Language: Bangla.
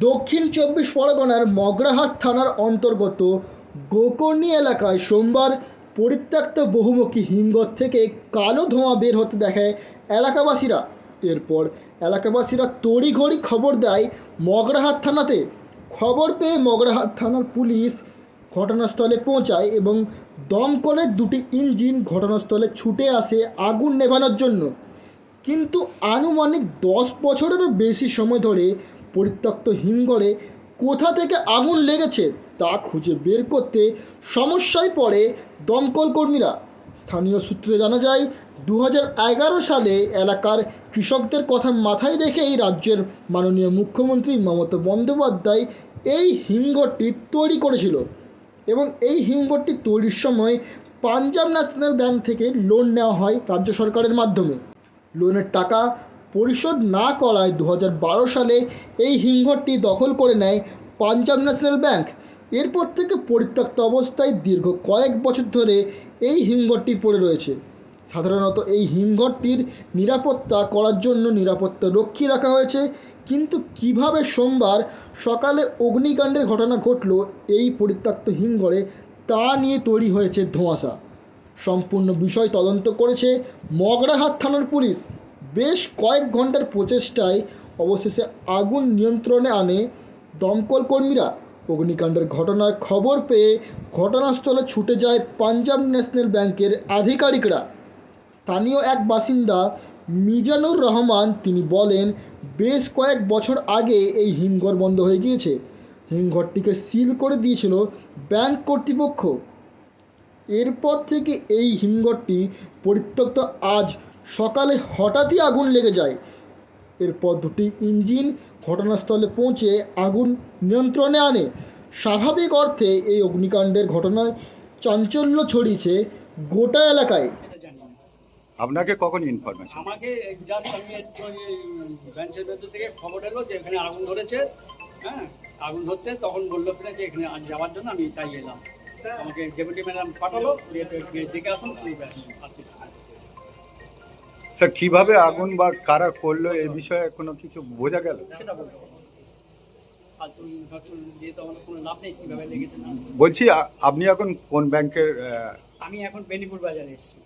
দক্ষিণ চব্বিশ পরগনার মগরাহাট থানার অন্তর্গত গোকর্ণী এলাকায় সোমবার পরিত্যক্ত বহুমুখী হিমঘর থেকে কালো ধোঁয়া বের হতে দেখায় এলাকাবাসীরা। এরপর এলাকাবাসীরা তড়িঘড়ি খবর দেয় মগরাহাট থানাতে। খবর পেয়ে মগরাহাট থানার পুলিশ ঘটনাস্থলে পৌঁছায় এবং দমকলের দুটি ইঞ্জিন ঘটনাস্থলে ছুটে আসে আগুন নেভানোর জন্য। কিন্তু আনুমানিক দশ বছরেরও বেশি সময় ধরে পরিত্যক্ত হিমঘরে কোথা থেকে আগুন লেগেছে তা খুঁজে বের করতে সমস্যায় পড়ে দমকল কর্মীরা। স্থানীয় সূত্রে জানা যায় দু হাজার এগারো সালে এলাকার কৃষকদের কথা মাথায় রেখেই রাজ্যের মাননীয় মুখ্যমন্ত্রী মমতা বন্দ্যোপাধ্যায় এই হিমঘরটি তৈরি করেছিল এবং এই হিমঘরটি তৈরির সময় পাঞ্জাব ন্যাশনাল ব্যাংক থেকে লোন নেওয়া হয় রাজ্য সরকারের মাধ্যমে। লোনের টাকা পরিশোধ না করায় দু হাজার বারো সালে এই হিমঘরটি দখল করে নেয় পাঞ্জাব ন্যাশনাল ব্যাংক। এরপর থেকে পরিত্যক্ত অবস্থায় দীর্ঘ কয়েক বছর ধরে এই হিমঘরটি পড়ে রয়েছে। সাধারণত এই হিমঘরটির নিরাপত্তা করার জন্য নিরাপত্তা রক্ষী রাখা হয়েছে, কিন্তু কীভাবে সোমবার সকালে অগ্নিকাণ্ডের ঘটনা ঘটল এই পরিত্যক্ত হিমঘরে তা নিয়ে তৈরি হয়েছে ধোঁয়াশা। সম্পূর্ণ বিষয় তদন্ত করেছে মগরাহাট থানার পুলিশ। বেশ কয়েক ঘণ্টার প্রচেষ্টায় অবশেষে আগুন নিয়ন্ত্রণে আনে দমকল কর্মীরা। অগ্নিকাণ্ডের ঘটনার খবর পেয়ে ঘটনাস্থলে ছুটে যায় পাঞ্জাব ন্যাশনাল ব্যাংকের আধিকারিকরা। স্থানীয় এক বাসিন্দা মিজানুর রহমান, তিনি বলেন, বেশ কয়েক বছর আগে এই হিমঘর বন্ধ হয়ে গিয়েছে। হিমঘরটিকে সিল করে দিয়েছিল ব্যাংক কর্তৃপক্ষ। এরপর থেকে এই হিমঘরটি পরিত্যক্ত। আজ সকালে হঠাৎই আগুন লেগে যায়। এরপর দুটি ইঞ্জিন ঘটনাস্থলে পৌঁছে আগুন নিয়ন্ত্রণে আনে। স্বাভাবিক অর্থে এই অগ্নিকাণ্ডের ঘটনায় চাঞ্চল্য ছড়িয়েছে গোটা এলাকায়। আপনাকে কখন ইনফরমেশন আমাকে জাস্ট আমি একটু ওই ব্রাঞ্চের ভেতর থেকে খবর এলো যে এখানে আগুন ধরেছে হ্যাঁ? আগুন ধরতে তখন বলল কিনা যে এখানে আজ যাওয়ার জন্য আমি তাই এলাম। আমাকে ডেপুটি ম্যাডাম পাঠালো দেখে আসুন সেই ব্যাস আর কিছু না। স্যার কীভাবে আগুন বা কারা করল এ বিষয়ে কোনো কিছু বোঝা গেল? বলছি আপনি এখন কোন ব্যাংকের আমি এখন বেনিপুর বাজারে এসেছি।